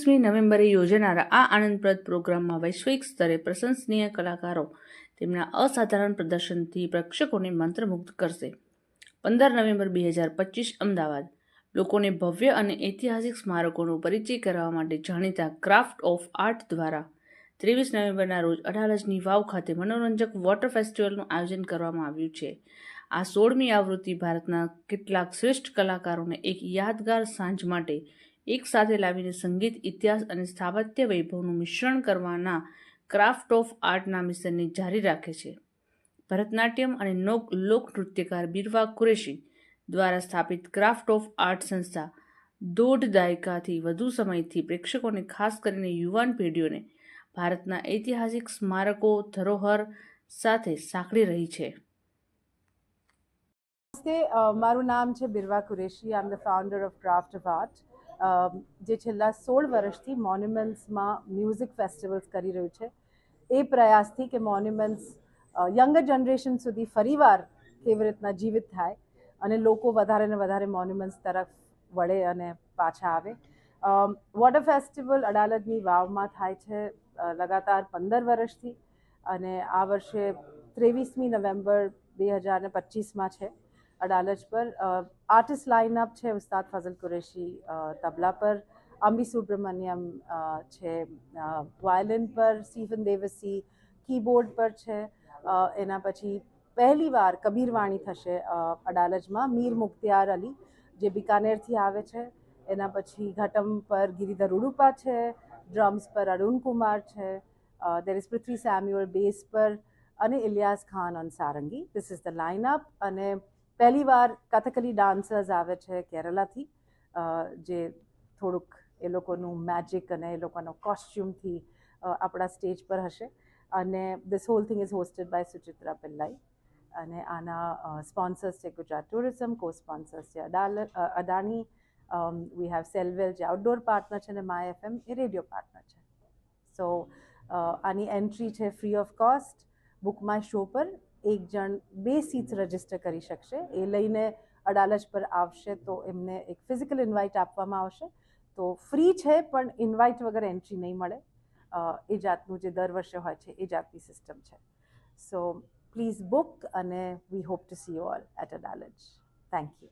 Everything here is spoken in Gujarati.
ત્રેવીસમી નવેમ્બરે યોજાનારા આ આનંદપ્રદ પ્રોગ્રામમાં વૈશ્વિક સ્તરે પ્રશંસનીય કલાકારો તેમના અસાધારણ પ્રદર્શનથી પ્રેક્ષકોને મંત્રમુગ્ધ કરશે. પંદર નવેમ્બર બે હજાર પચીસ અમદાવાદ. લોકોને ભવ્ય અને ઐતિહાસિક સ્મારકોનો પરિચય કરાવવા માટે જાણીતા ક્રાફ્ટ ઓફ આર્ટ દ્વારા ત્રેવીસ નવેમ્બરના રોજ અડાલજની વાવ ખાતે મનોરંજક વોટર ફેસ્ટિવલનું આયોજન કરવામાં આવ્યું છે. આ સોળમી આવૃત્તિ ભારતના કેટલાક શ્રેષ્ઠ કલાકારોને એક યાદગાર સાંજ માટે એકસાથે લાવીને સંગીત, ઇતિહાસ અને સ્થાપત્ય વૈભવનું મિશ્રણ કરવાના ક્રાફ્ટ ઓફ આર્ટના મિશનને જારી રાખે છે. ભરતનાટ્યમ અને લોક લોકનૃત્યકાર બિરવા કુરેશી દ્વારા સ્થાપિત ક્રાફ્ટ ઓફ આર્ટ સંસ્થા દોઢ દાયકાથી વધુ સમયથી પ્રેક્ષકોને ખાસ કરીને યુવાન પેઢીઓને ભારતના ઐતિહાસિક સ્મારકો, ધરોહર સાથે સાંકળી રહી છે. નમસ્તે મારું નામ છે Birva Qureshi I am the founder of craft of art જે છેલ્લા સોળ વર્ષથી મોન્યુમેન્ટ્સમાં મ્યુઝિક ફેસ્ટિવલ્સ કરી રહ્યું છે એ પ્રયાસથી કે મોન્યુમેન્ટ્સ યંગર જનરેશન સુધી ફરીવાર કેવી રીતના જીવિત થાય અને લોકો વધારે ને વધારે મોન્યુમેન્ટ્સ તરફ વળે અને પાછા આવે વોટર ફેસ્ટિવલ અડાલજની વાવમાં થાય છે લગાતાર પંદર વર્ષથી અને આ વર્ષે ત્રેવીસમી નવેમ્બર બે હજાર ને પચીસમાં છે અડાલજ પર આર્ટિસ્ટ લાઇનઅપ છે ઉસ્તાદ ફઝલ કુરેશી તબલા પર અંબી સુબ્રમણ્યમ છે વાયલિન પર સ્ટીફન દેવસી કીબોર્ડ પર છે એના પછી પહેલી વાર કબીરવાણી થશે અડાલજમાં મીર મુખ્તિયાર અલી જે બિકાનેરથી આવે છે એના પછી ઘટમ પર ગિરિધર ઉડુપા છે ડ્રમ્સ પર અરુણ કુમાર છે there is Prithvi Samuel bass પર અને Ilyas Khan on sarangi this is the lineup અને પહેલી વાર કથકલી ડાન્સર્સ આવે છે કેરલાથી. જે થોડુંક એ લોકોનું મેજિક અને એ લોકોનો કોસ્ચ્યુમથી આપણા સ્ટેજ પર હશે. અને this whole thing is hosted by Suchitra Pillai અને આના સ્પોન્સર્સ છે ગુજરાત ટુરિઝમ કો સ્પોન્સર્સ છે અદાણી વી હેવ સેલવેલ જે આઉટડોર પાર્ટનર છે, અને માય એફએમ એ રેડિયો પાર્ટનર છે. સો આની એન્ટ્રી છે free of cost book my show પર. એક જણ બે સીટ્સ રજિસ્ટર કરી શકશે. એ લઈને અડાલજ પર આવશે તો એમને એક ફિઝિકલ ઇન્વાઇટ આપવામાં આવશે. તો ફ્રી છે, પણ ઇન્વાઇટ વગર એન્ટ્રી નહીં મળે. એ જાતનું જે દર વર્ષે હોય છે, એ જાતની સિસ્ટમ છે. સો પ્લીઝ બુક અને we hope to see you all at Adalaj thank you